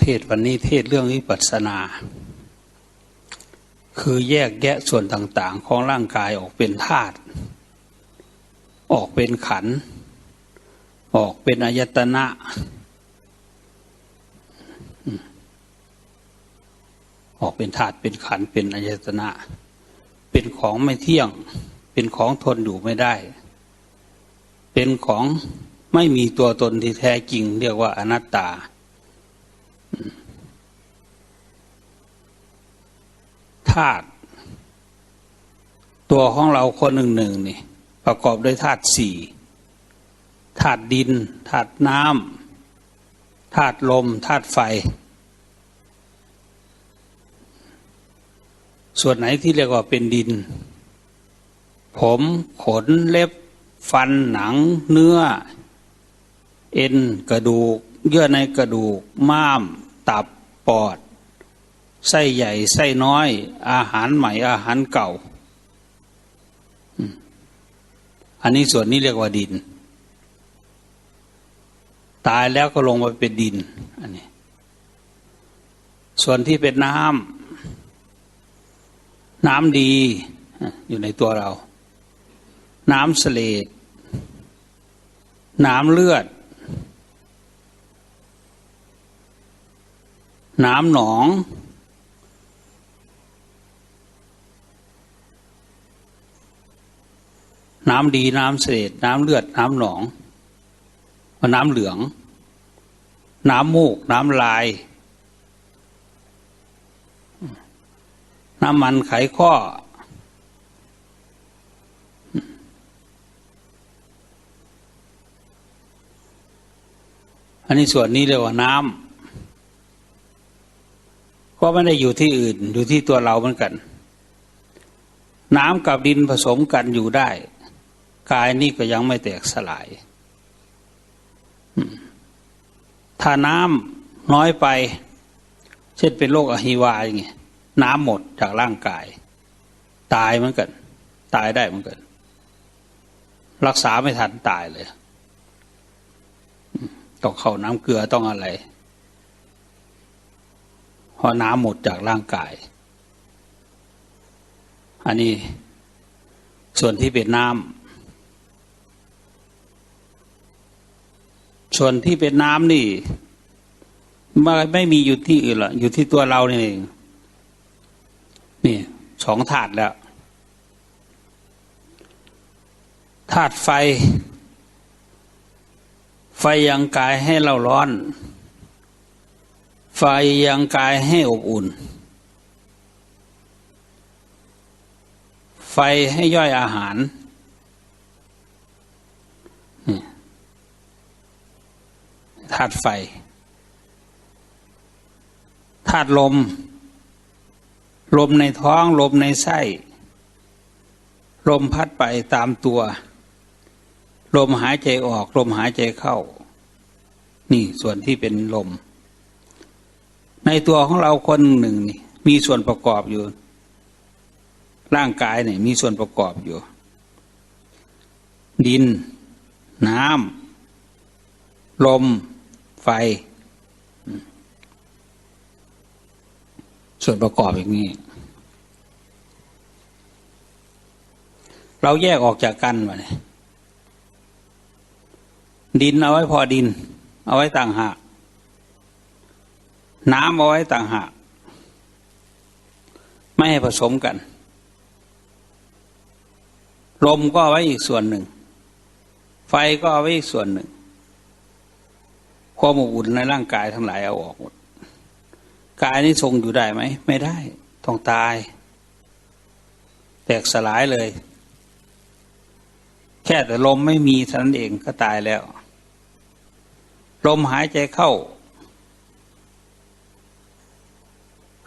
เทศวันนี้เทศเรื่องวิปัสสนา คือแยกแยะส่วนต่างๆ ของร่างกายออกเป็นธาตุออกเป็นขัน ออกเป็นอายตนะ ออกเป็นธาตุเป็นขันเป็นอายตนะ เป็นของไม่เที่ยง เป็นของทนอยู่ไม่ได้ เป็นของไม่มีตัวตนที่แท้จริง เรียกว่าอนัตตา ธาตุตัวของเราคนหนึ่งหนึ่งนี่ ประกอบด้วยธาตุสี่ธาตุดินธาตุน้ำธาตุลมธาตุไฟ ส่วนไหนที่เรียกว่าเป็นดิน ผมขนเล็บ ฟันหนัง เนื้อ เอ็นกระดูก เยื่อในกระดูก ม้าม ตับปอด ไส้ใหญ่ไส้น้อย อาหารใหม่อาหารเก่า อันนี้ส่วนนี้เรียกว่าดิน ตายแล้วก็ลงมาเป็นดิน อันนี้ ส่วนที่เป็นน้ำน้ำดีอยู่ในตัวเรา น้ำเสลดน้ำเลือด น้ำหนอง น้ำดีน้ำเสลดน้ำเลือด น้ำหนองน้ำเหลือง น้ำมูก น้ำลาย น้ำมันไขข้อ อันนี้ส่วนนี้เรียกว่าน้ำก็ไม่ได้อยู่ที่อื่น อยู่ที่ตัวเราเหมือนกัน น้ำกับดินผสมกันอยู่ได้ กายนี่ก็ยังไม่แตกสลาย ถ้าน้ำน้อยไป เช่นเป็นโรคอหิวาอย่างเงี้ยน้ำหมดจากร่างกาย ตายเหมือนกัน ตายได้เหมือนกัน รักษาไม่ทันตายเลยต้องเข้าน้ำเกลือต้องอะไรเพราะน้ำหมดจากร่างกาย อันนี้ส่วนที่เป็นน้ำ ส่วนที่เป็นน้ำนี่ไม่ไม่มีอยู่ที่อื่นหรอกอยู่ที่ตัวเรานี่เองนี่สองถาดแล้วถาดไฟ ไฟยังกายให้เราร้อน ไฟยังกายให้อบอุ่น ไฟให้ย่อยอาหาร ธาตุไฟธาตุลม ลมในท้องลมในไส้ ลมพัดไปตามตัว ลมหายใจออก ลมหายใจเข้า นี่ส่วนที่เป็นลม ในตัวของเราคนหนึ่งนี่มีส่วนประกอบอยู่ ร่างกายเนี่ยมีส่วนประกอบอยู่ ดิน น้ำลม ไฟ ส่วนประกอบอย่างนี้ เราแยกออกจากกันมาเนี่ยดินเอาไว้พอดิน เอาไว้ต่างหากน้ำเอาไว้ต่างหากไม่ให้ผสมกัน ลมก็เอาไว้อีกส่วนหนึ่ง ไฟก็เอาไว้อีกส่วนหนึ่ง ความอบอุ่นในร่างกายทั้งหลายเอาออกหมดกายนี้ทรงอยู่ได้ไหม ไม่ได้ ต้องตาย แตกสลายเลย แค่แต่ลมไม่มีเท่านั้นเองก็ตายแล้ว ลมหายใจเข้า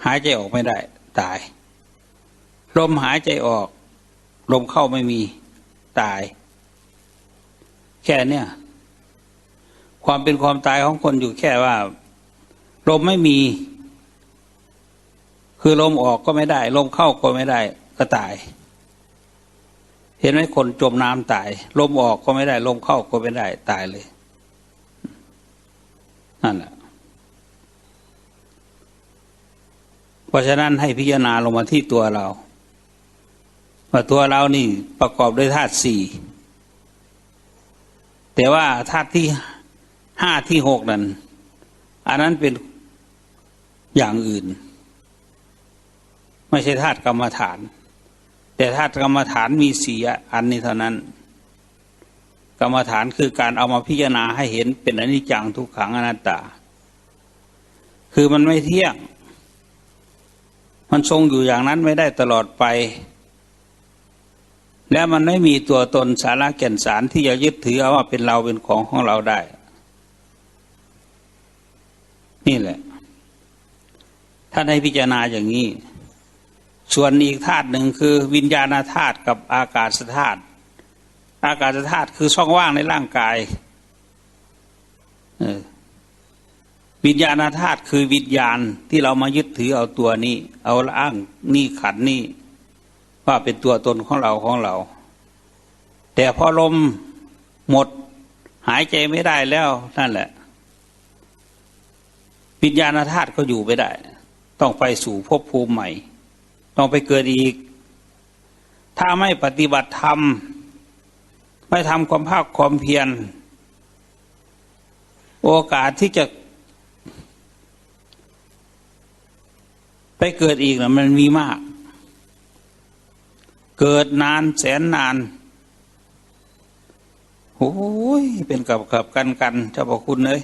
หายใจออกไม่ได้ ตาย ลมหายใจออก ลมเข้าไม่มี ตาย แค่เนี้ย ความเป็นความตายของคนอยู่แค่ว่า ลมไม่มี คือลมออกก็ไม่ได้ ลมเข้าก็ไม่ได้ ก็ตาย เห็นไหมคนจมน้ำตาย ลมออกก็ไม่ได้ ลมเข้าก็ไม่ได้ ตายเลยนั่นแหละเพราะฉะนั้นให้พิจารณาลงมาที่ตัวเราว่าตัวเรานี่ประกอบด้วยธาตุสี่แต่ว่าธาตุที่ ห้าที่หกนั้น อันนั้นเป็นอย่างอื่น ไม่ใช่ธาตุกรรมฐาน แต่ธาตุกรรมฐานมีสี่อันนี้เท่านั้น กรรมฐานคือการเอามาพิจารณาให้เห็นเป็นอนิจจังทุกขังอนัตตา คือมันไม่เที่ยง มันทรงอยู่อย่างนั้นไม่ได้ตลอดไปและมันไม่มีตัวตนสาระแก่นสารที่จะยึดถือเอาว่าเป็นเราเป็นของของเราได้ นี่แหละ ท่านให้พิจารณาอย่างนี้ ส่วนอีกธาตุหนึ่งคือวิญญาณธาตุกับอากาศธาตุอากาศธาตุคือช่องว่างในร่างกายเออวิญญาณธาตุคือวิญญาณที่เรามายึดถือเอาตัวนี้ เอาอ้างนี่ขันนี่ว่าเป็นตัวตนของเราของเรา แต่พอลมหมดหายใจไม่ได้แล้วนั่นแหละ วิญญาณธาตุก็อยู่ไม่ได้ ต้องไปสู่ภพภูมิใหม่ ต้องไปเกิดอีก ถ้าไม่ปฏิบัติธรรม ไม่ทำความภาคความเพียร โอกาสที่จะไปเกิดอีกนะมันมีมาก เกิดนานแสนนานโอ้ยเป็นกับกับกันกันเจ้าพระคุณเลย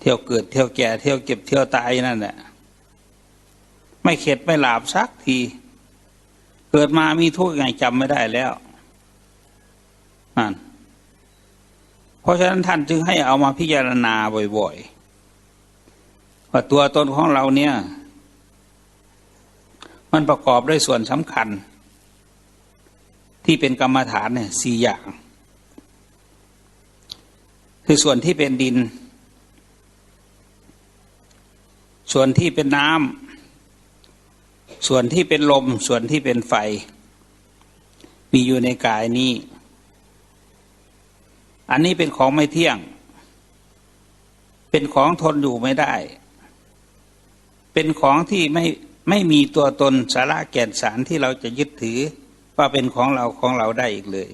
เที่ยวเกิดเที่ยวแก่เที่ยวเก็บเที่ยวตายนั่นแหละไม่เข็ดไม่หลาบสักที เกิดมามีทุกข์ไงจำไม่ได้แล้วนั่นเพราะฉะนั้นท่านจึงให้เอามาพิจารณาบ่อยๆว่าตัวตนของเราเนี่ย มันประกอบด้วยส่วนสำคัญ ที่เป็นกรรมฐานเนี่ยสี่อย่าง คือส่วนที่เป็นดิน ส่วนที่เป็นน้ำส่วนที่เป็นลม ส่วนที่เป็นไฟ มีอยู่ในกายนี้ อันนี้เป็นของไม่เที่ยง เป็นของทนอยู่ไม่ได้ เป็นของที่ไม่ไม่มีตัวตนสาระแก่นสารที่เราจะยึดถือว่าเป็นของเราของเราได้อีกเลย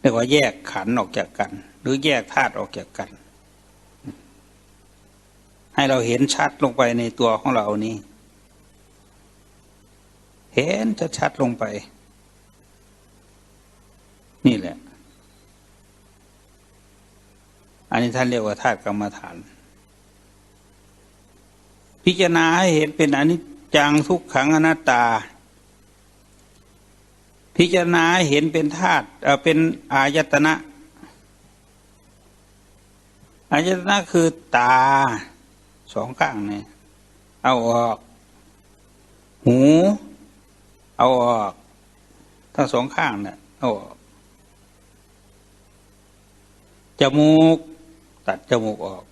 เรียกว่าแยกขันออกจากกัน หรือแยกธาตุออกจากกัน ให้เราเห็นชัดลงไปในตัวของเรานี้เห็นจะชัดลงไป นี่แหละ อันนี้ท่านเรียกว่าธาตุกรรมฐาน พิจารณาให้เห็นเป็นอนิจจังทุกขังอนัตตา พิจารณาเห็นเป็นธาตุเป็นอายตนะ อายตนะคือตา สองข้างเนี่ยเอาออก หู เอาออก ทั้งสองข้างเนี่ยเอาออกจมูก ตัดจมูกออก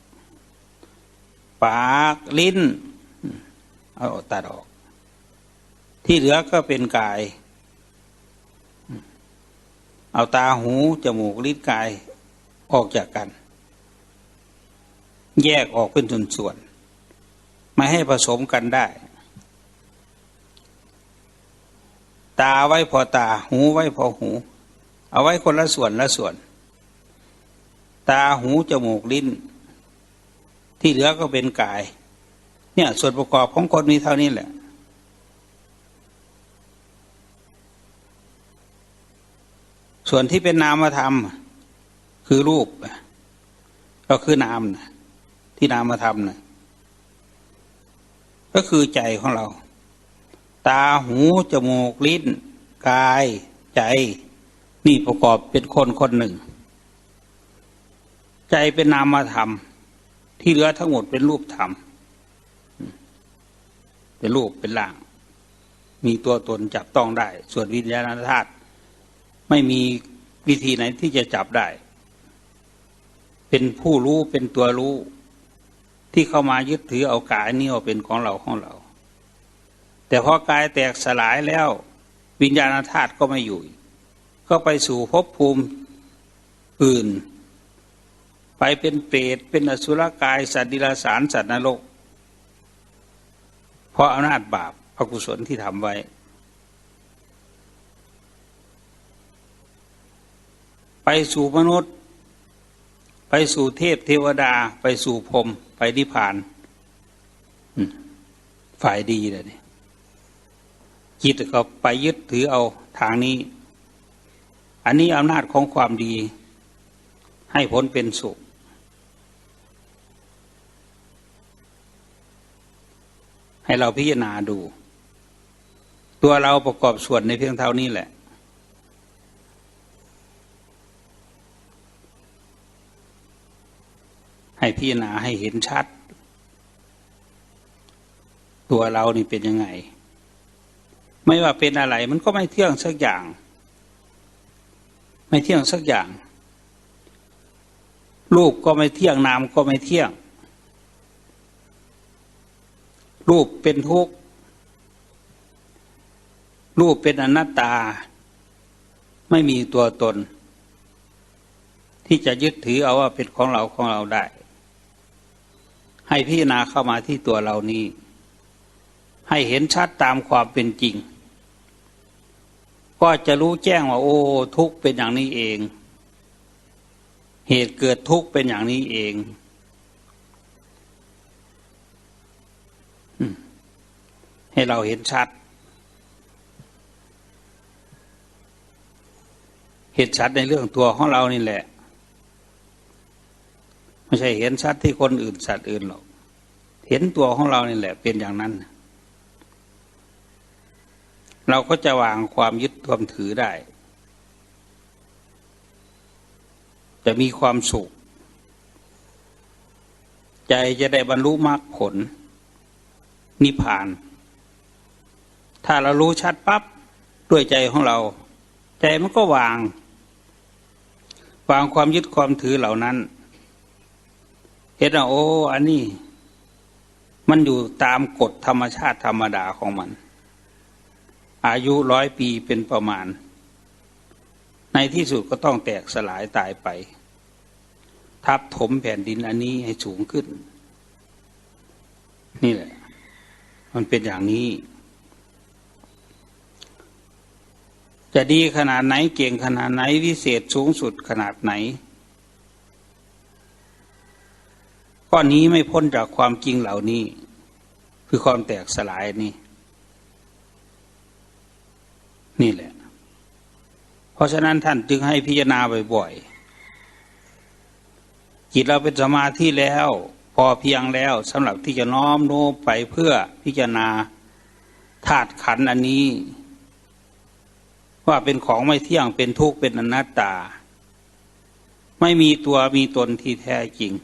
ปากลิ้น เอาตัดออก ที่เหลือก็เป็นกาย เอาตาหูจมูกลิ้นกายออกจากกัน แยกออกเป็นส่วน ไม่ให้ผสมกันได้ ตาไว้พอตา หูไว้พอหู เอาไว้คนละส่วนละส่วน ตาหูจมูกลิ้น ที่เหลือก็เป็นกาย เนี่ยส่วนประกอบของคนมีเท่านี้แหละส่วนที่เป็นนามธรรม คือรูป ก็คือนามนะที่นามธรรมนะ ก็คือใจของเรา ตาหูจมูกลิ้น กายใจ นี่ประกอบเป็นคนคนหนึ่ง ใจเป็นนามธรรม ที่เหลือทั้งหมดเป็นรูปธรรม เป็นรูปเป็นร่าง มีตัวตนจับต้องได้ ส่วนวิญญาณธาตุไม่มีวิธีไหนที่จะจับได้ เป็นผู้รู้เป็นตัวรู้ ที่เข้ามายึดถือเอากายนี้ว่าเป็นของเราของเรา แต่พอกายแตกสลายแล้ววิญญาณธาตุก็ไม่อยู่ ก็ไปสู่ภพภูมิอื่นไปไปเป็นเปรตเป็นอสุรกาย สัตว์ดิลสารสัตว์นรก เพราะอำนาจบาปอกุศลที่ทำไว้ ไปสู่มนุษย์ ไปสู่เทพเทวดาไปสู่พรหม ไปนิพพานฝ่ายดีเลยนี่จิตก็ไปยึดถือเอาทางนี้ อันนี้อำนาจของความดี ให้ผลเป็นสุข ให้เราพิจารณาดู ตัวเราประกอบส่วนในเพียงเท่านี้แหละ ให้พิจารณาให้เห็นชัด ตัวเรานี่เป็นยังไง ไม่ว่าเป็นอะไร มันก็ไม่เที่ยงสักอย่าง ไม่เที่ยงสักอย่าง รูปก็ไม่เที่ยงนามก็ไม่เที่ยง รูปเป็นทุกข์รูปเป็นอนัตตา ไม่มีตัวตน ที่จะยึดถือเอาว่าเป็นของเราของเราได้ ให้พิจารณาเข้ามาที่ตัวเรานี้ ให้เห็นชัดตามความเป็นจริง ก็จะรู้แจ้งว่า โอ้ ทุกเป็นอย่างนี้เอง เหตุเกิดทุกเป็นอย่างนี้เองให้เราเห็นชัด เห็นชัดในเรื่องตัวของเรานี่แหละ ไม่ใช่เห็นชัดที่คนอื่นสัตว์อื่นหรอกเห็นตัวของเรานี่แหละ เป็นอย่างนั้น เราก็จะวางความยึดความถือได้ จะมีความสุข ใจจะได้บรรลุมรรคผล นิพพาน ถ้าเรารู้ชัดปับ๊บด้วยใจของเรา ใจมันก็วาง วางความยึดความถือเหล่านั้น เห็นว่าโอ้อันนี้ มันอยู่ตามกฎธรรมชาติธรรมดาของมัน อายุร้อยปีเป็นประมาณ ในที่สุดก็ต้องแตกสลายตายไป ทับถมแผ่นดินอันนี้ให้สูงขึ้น นี่แหละ มันเป็นอย่างนี้จะดีขนาดไหนเก่งขนาดไหนวิเศษสูงสุดขนาดไหน ข้อนี้ไม่พ้นจากความจริงเหล่านี้ คือความแตกสลายนี่ นี่แหละ เพราะฉะนั้นท่านจึงให้พิจารณาบ่อยๆจิตเราเป็นสมาธิแล้ว พอเพียงแล้วสำหรับที่จะน้อมโน้มไปเพื่อพิจารณาธาตุขันธ์อันนี้ ว่าเป็นของไม่เที่ยงเป็นทุกข์เป็นอนัตตา ไม่มีตัวมีตนที่แท้จริง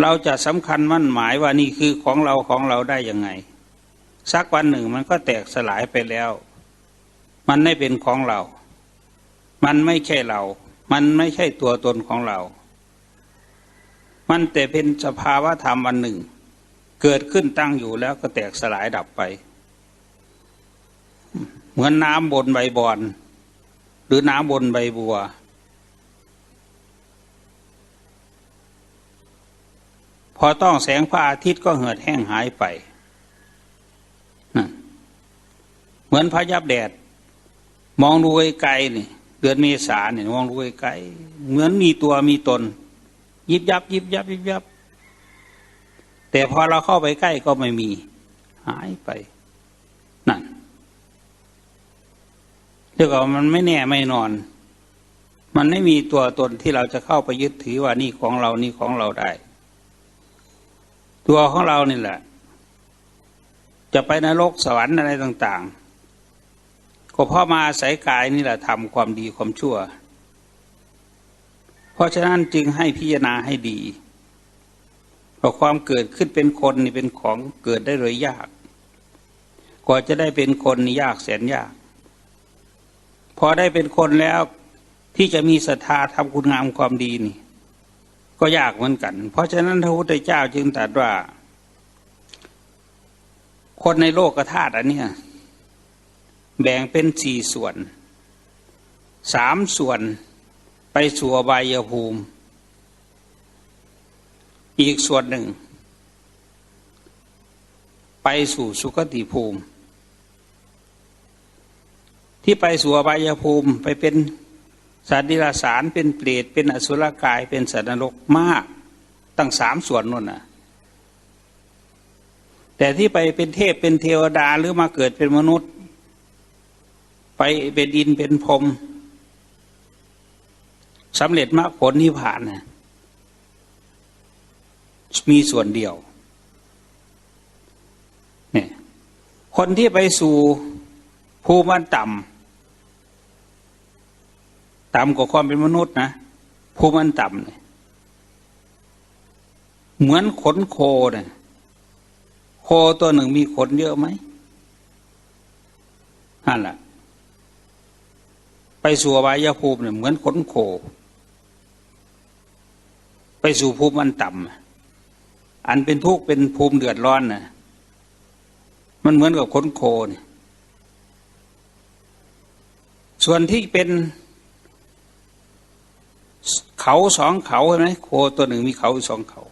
เราจะสำคัญมั่นหมายว่านี่คือของเราของเราได้ยังไง สักวันหนึ่งมันก็แตกสลายไปแล้ว มันไม่เป็นของเรา มันไม่ใช่เรา มันไม่ใช่ตัวตนของเรา มันแต่เป็นสภาวะธรรมอันหนึ่ง เกิดขึ้นตั้งอยู่แล้วก็แตกสลายดับไป เหมือนน้ำบนใบบอน หรือน้ำบนใบบัว อต้องแสงพระอาทิตย์ก็เหือดแห้งหายไปนะเหมือนพระยับแดด มองดูไกลๆนี่เดือนเมษาเนี่ยมองดูไกลๆเหมือนมีตัวมีตน ยิบยับยิบยับยิบยับ แต่พอเราเข้าไปใกล้ก็ไม่มี หายไปนั่นเรียกว่ามันไม่แน่ไม่นอน มันไม่มีตัวตนที่เราจะเข้าไปยึดถือว่านี่ของเรานี่ของเราได้ ตัวของเรานี่แหละ จะไปนรกสวรรค์อะไรต่าง ๆ ก็เพราะมาอาศัยกายนี่แหละทำความดีความชั่ว เพราะฉะนั้นจึงให้พิจารณาให้ดีเพราะความเกิดขึ้นเป็นคนนี่เป็นของเกิดได้เลยยากกว่าจะได้เป็นคนนี่ยากแสนยาก พอได้เป็นคนแล้วที่จะมีศรัทธาทำคุณงามความดีนี่ ก็ยากเหมือนกัน เพราะฉะนั้นพระพุทธเจ้าจึงตรัสว่า คนในโลกธาตุอันเนี้ยแบ่งเป็นสี่ส่วน สามส่วนไปสู่อบายภูมิ อีกส่วนหนึ่ง ไปสู่สุคติภูมิ ที่ไปสู่อบายภูมิไปเป็น สัตว์ดิลสารเป็นเปรตเป็นอสุรกายเป็นสัตว์นรกมากตั้งสามส่วนนู่นน่ะ แต่ที่ไปเป็นเทพเป็นเทวดาหรือมาเกิดเป็นมนุษย์ ไปเป็นดินเป็นพรมสำเร็จมรรคผลนิพพานน่ะมีส่วนเดียวเนี่ยคนที่ไปสู่ภูมิอันต่ำ ต่ำกว่าความเป็นมนุษย์นะภูมิอันต่ำเนี่ยเหมือนขนโคเนี่ยโคตัวหนึ่งมีขนเยอะไหมนั่นแหละไปสู่อบายภูมิเนี่ยเหมือนขนโค ไปสู่ภูมิอันต่ำอันเป็นทุกข์เป็นภูมิเดือดร้อนนะมันเหมือนกับขนโคเนี่ยส่วนที่เป็น เขาสองเขาใช่ไหมโคตัวหนึ่งมีเขาสองเขา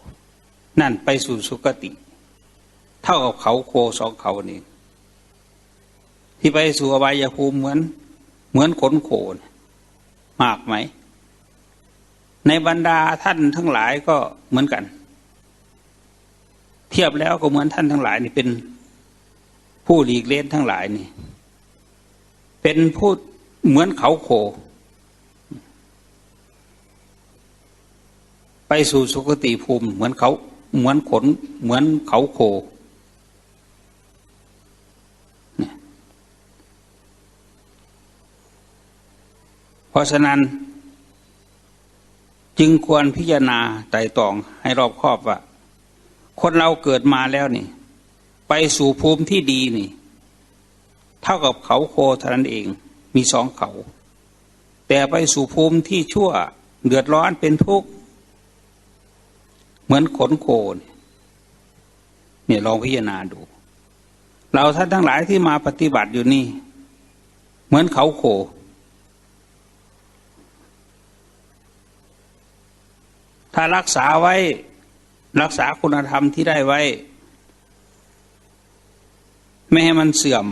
นั่นไปสู่สุคติ เท่ากับเขาโคสองเขานี่ที่ไปสู่อบายภูมิเหมือน เหมือนขนโคนมากไหม ในบรรดาท่านทั้งหลายก็เหมือนกัน เทียบแล้วก็เหมือนท่านทั้งหลายนี่เป็นผู้หลีกเล่นทั้งหลายนี่ เป็นผู้เหมือนเขาโค ไปสู่สุคติภูมิเหมือนเขาเหมือนขนเหมือนเขาโคเพราะฉะนั้น จึงควรพิจารณาไต่ตองให้รอบคอบว่า คนเราเกิดมาแล้วนี่ ไปสู่ภูมิที่ดีนี่ เท่ากับเขาโคเท่านั้นเองมีสองเขา แต่ไปสู่ภูมิที่ชั่ว เดือดร้อนเป็นทุกข์ เหมือนขนโคเนี่ยเนี่ยลองพิจารณาดู เราท่านทั้งหลายที่มาปฏิบัติอยู่นี่ เหมือนเขาโคถ้ารักษาไว้รักษาคุณธรรมที่ได้ไว้ ไม่ให้มันเสื่อม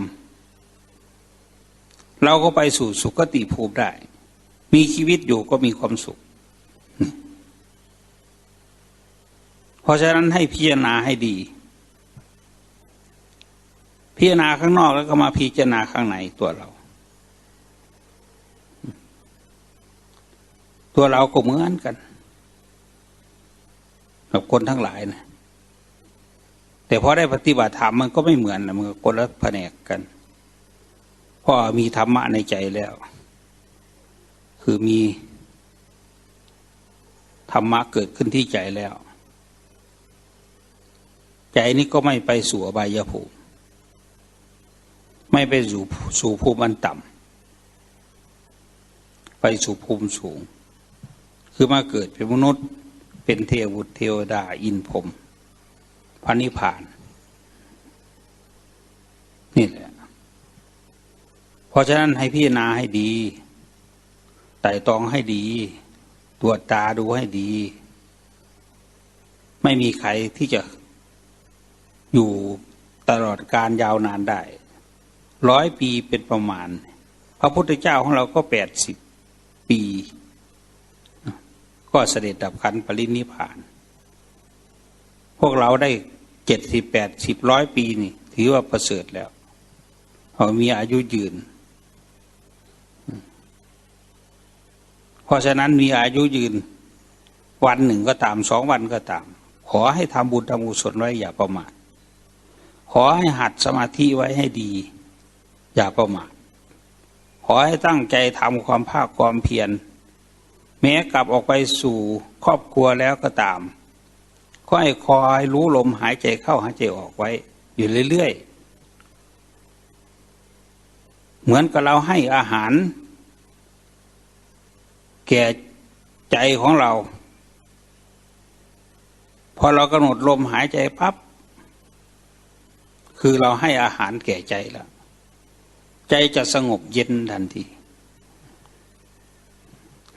เราก็ไปสู่สุคติภูมิได้ มีชีวิตอยู่ก็มีความสุข เพ ราะฉะนั้นให้พิจารณาให้ดี พิจารณาข้างนอกแล้วก็มาพิจารณาข้างในตัวเรา ตัวเราก็เหมือนกันกับคนทั้งหลายนะแต่พอได้ปฏิบัติธรรมมันก็ไม่เหมือนนะมันก็คนละแผนกกันเพราะมีธรรมะในใจแล้ว คือมีธรรมะเกิดขึ้นที่ใจแล้ว ใจนี้ก็ไม่ไปสู่อบายภูมิไม่ไปสู่สู่ภูมิอันต่ำไปสู่ภูมิสูง คือมาเกิดเป็นมนุษย์ เป็นเทวุตเทวดาอินพรมพระนิพพาน นี่แหละ เพราะฉะนั้นให้พิจารณาให้ดีไต่ตองให้ดี ตรวจตาดูให้ดี ไม่มีใครที่จะ อยู่ตลอดการยาวนานได้ร้อยปีเป็นประมาณ พระพุทธเจ้าของเราก็แปดสิบปี ก็เสด็จดับขันปรินิพาน พวกเราได้เจ็ดสิบแปดสิบร้อยปีนี่ ถือว่าประเสริฐแล้วเขามีอายุยืน เพราะฉะนั้นมีอายุยืน วันหนึ่งก็ตามสองวันก็ตาม ขอให้ทำบุญทำกุศลไว้อย่าประมาท อให้หัดสมาธิไว้ให้ดี อย่าประมาทขอให้ตั้งใจทำความภาคความเพียรแม้กลับออกไปสู่ครอบครัวแล้วก็ตาม ก็ให้คอยรู้ลมหายใจเข้าหายใจออกไว้ อยู่เรื่อยๆ เหมือนกับเราให้อาหาร แก่ใจของเรา พอเรากำหนดลมหายใจพับ คือเราให้อาหารแก่ใจแล้ว ใจจะสงบเย็นทันที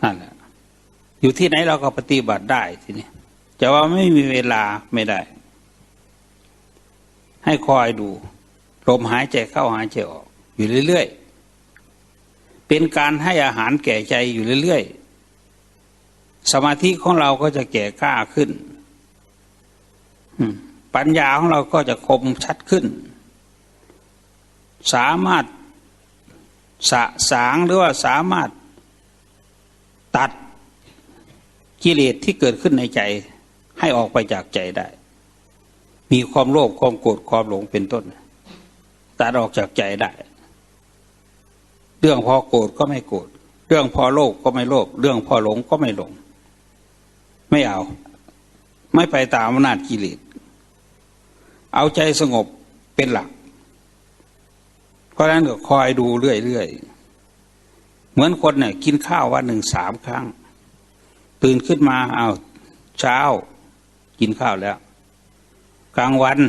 นั่นแหละอยู่ที่ไหนเราก็ปฏิบัติได้ทีนี้จะว่าไม่มีเวลาไม่ได้ ให้คอยดูลมหายใจเข้าหายใจออก อยู่เรื่อยๆ เป็นการให้อาหารแก่ใจอยู่เรื่อยๆ สมาธิของเราก็จะแก่กล้าขึ้น อืม ปัญญาของเราก็จะคมชัดขึ้น สามารถสะสางหรือว่าสามารถตัดกิเลสที่เกิดขึ้นในใจให้ออกไปจากใจได้ มีความโลภความโกรธความหลงเป็นต้น ตัดออกจากใจได้ เรื่องพอโกรธก็ไม่โกรธ เรื่องพอโลภก็ไม่โลภ เรื่องพอหลงก็ไม่หลง ไม่เอา ไม่ไปตามอำนาจกิเลส เอาใจสงบเป็นหลัก เพราะฉะนั้นก็คอยดูเรื่อยๆ เหมือนคนเนี่ยกินข้าววันหนึ่งสามครั้ง ตื่นขึ้นมาเอาเช้า กินข้าวแล้ว กลางวัน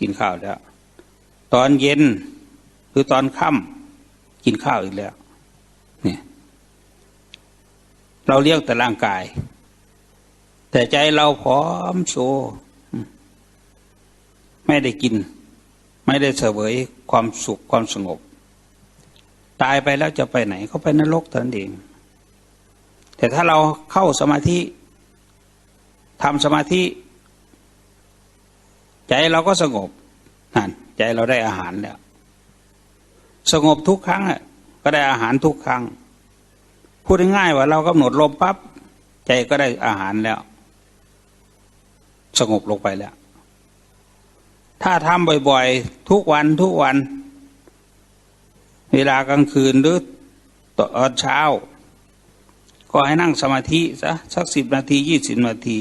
กินข้าวแล้ว ตอนเย็นหรือตอนค่ำกินข้าวอีกแล้วเนี่ยเราเลี้ยงแต่ร่างกาย แต่ใจเราพร้อมโซ ไม่ได้กิน ไม่ได้เสวยความสุขความสงบ ตายไปแล้วจะไปไหนเขาไปนรกเท่านั้นเอง แต่ถ้าเราเข้าสมาธิทำสมาธิ ใจเราก็สงบนั่นใจเราได้อาหารแล้ว สงบทุกครั้งก็ได้อาหารทุกครั้ง พูดง่ายๆว่าเรากำหนดลมปั๊บใจก็ได้อาหารแล้ว สงบลงไปแล้ว ถ้าทำบ่อยๆ ทุกวันทุกวัน เวลากลางคืนหรือตอนเช้า ก็ให้นั่งสมาธิซะสักสิบนาทียี่สิบนาที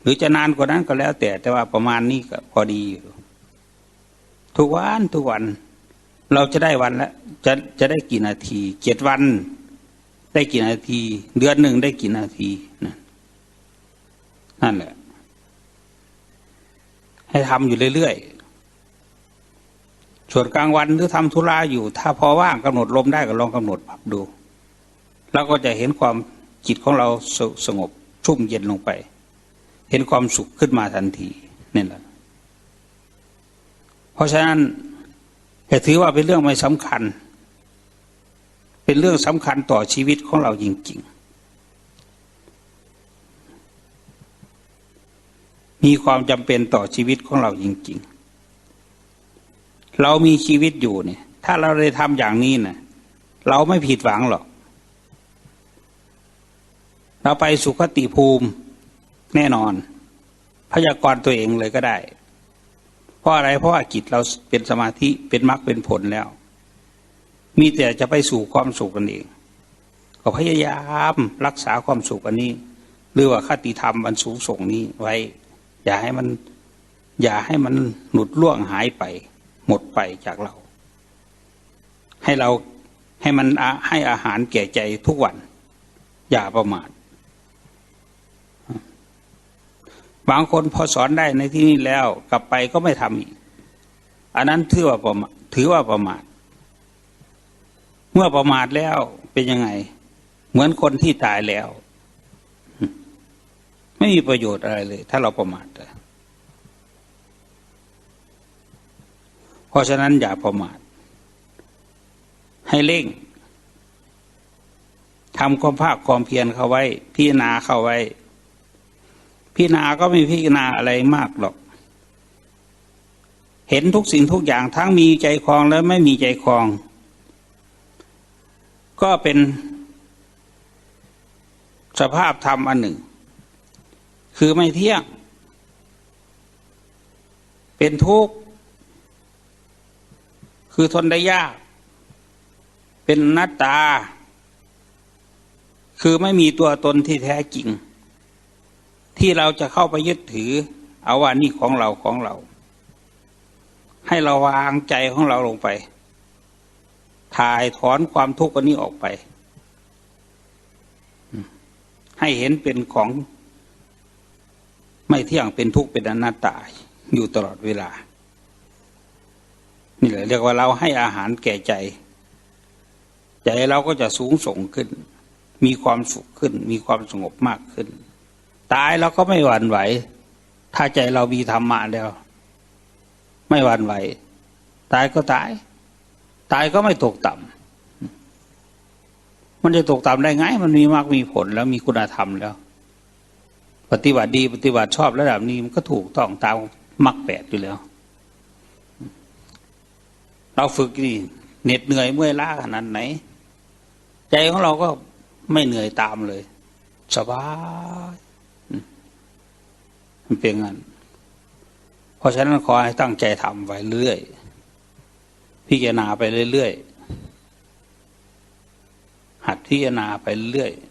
หรือจะนานกว่านั้นก็แล้วแต่แต่ว่าประมาณนี้ก็พอดีอยู่ทุกวันทุกวัน เราจะได้วันละจะจะได้กี่นาทีเจ็ดวัน ได้กี่นาที เดือนหนึ่งได้กี่นาทีนั่นนั่นแหละ ให้ทำอยู่เรื่อยๆส่วนกลางวันหรือทำธุระอยู่ ถ้าพอว่างกำหนดลมได้ก็ลองกำหนดปรับดูเราก็จะเห็นความจิตของเราสสงบชุ่มเย็นลงไป เห็นความสุขขึ้นมาทันทีนี่แหละ เพราะฉะนั้นอย่ถือว่าเป็นเรื่องไม่สำคัญ เป็นเรื่องสำคัญต่อชีวิตของเราจริง ๆ มีความจำเป็นต่อชีวิตของเราจริง ๆ เรามีชีวิตอยู่เนี่ย ถ้าเราได้ทำอย่างนี้นะเราไม่ผิดหวังหรอก เราไปสุขติภูมิแน่นอน พยากรณ์ตัวเองเลยก็ได้ เพราะอะไรเพราะว่าจิตเราเป็นสมาธิเป็นมรรคเป็นผลแล้ว มีแต่จะไปสู่ความสุขกันเอง ก็พยายามรักษาความสุขอันนี้ หรือว่าคติธรรมอันสูงส่งนี้ไว้ อย่าให้มัน อย่าให้มันหลุดล่วงหายไป หมดไปจากเรา ให้เราให้มันให้อาหารแก่ใจทุกวัน อย่าประมาทบางคนพอสอนได้ในที่นี้แล้วกลับไปก็ไม่ทำอีก อันนั้นถือว่าประมาทถือว่าประมาท เมื่อประมาทแล้วเป็นยังไง เหมือนคนที่ตายแล้ว ไม่มีประโยชน์อะไรเลย ถ้าเราประมาทเพราะฉะนั้นอย่าประมาท ให้เร่งทำความภาคความเพียรเข้าไว้ พิจารณาเข้าไว้ พิจารณาก็ไม่พิจารณาอะไรมากหรอก เห็นทุกสิ่งทุกอย่างทั้งมีใจคลองและไม่มีใจคลอง ก็เป็นสภาพธรรมอันหนึ่ง คือไม่เที่ยง เป็นทุกข์ คือทนได้ยาก เป็นน้าตา คือไม่มีตัวตนที่แท้จริง ที่เราจะเข้าไปยึดถือ เอาว่านี่ของเราของเรา ให้เราวางใจของเราลงไป ถ่ายถอนความทุกข์อันนี้ออกไป ให้เห็นเป็นของ ไม่เที่ยงเป็นทุกข์เป็นอนัตตาอยู่ตลอดเวลา นี่แหละเรียกว่าเราให้อาหารแก่ใจ ใจเราก็จะสูงส่งขึ้น มีความสุขขึ้น มีความสงบมากขึ้น ตายเราก็ไม่หวั่นไหว ถ้าใจเรามีธรรมะแล้ว ไม่หวั่นไหว ตายก็ตาย ตายก็ไม่ตกต่ำมันจะตกต่ำได้ไง มันมีมากมีผลแล้วมีคุณธรรมแล้ว ปฏิบัติดีปฏิบัติชอบระดับนี้มันก็ถูกต้องตามมรรคแปดอยู่แล้ว เราฝึกนี่เหน็ดเหนื่อยเมื่อยล้าขนาดไหน ใจของเราก็ไม่เหนื่อยตามเลย สบายมันเป็นงั้นเพราะฉะนั้นขอให้ตั้งใจทำไปเรื่อยพิจารณาไปเรื่อยๆหัดพิจารณาไปเรื่อยๆ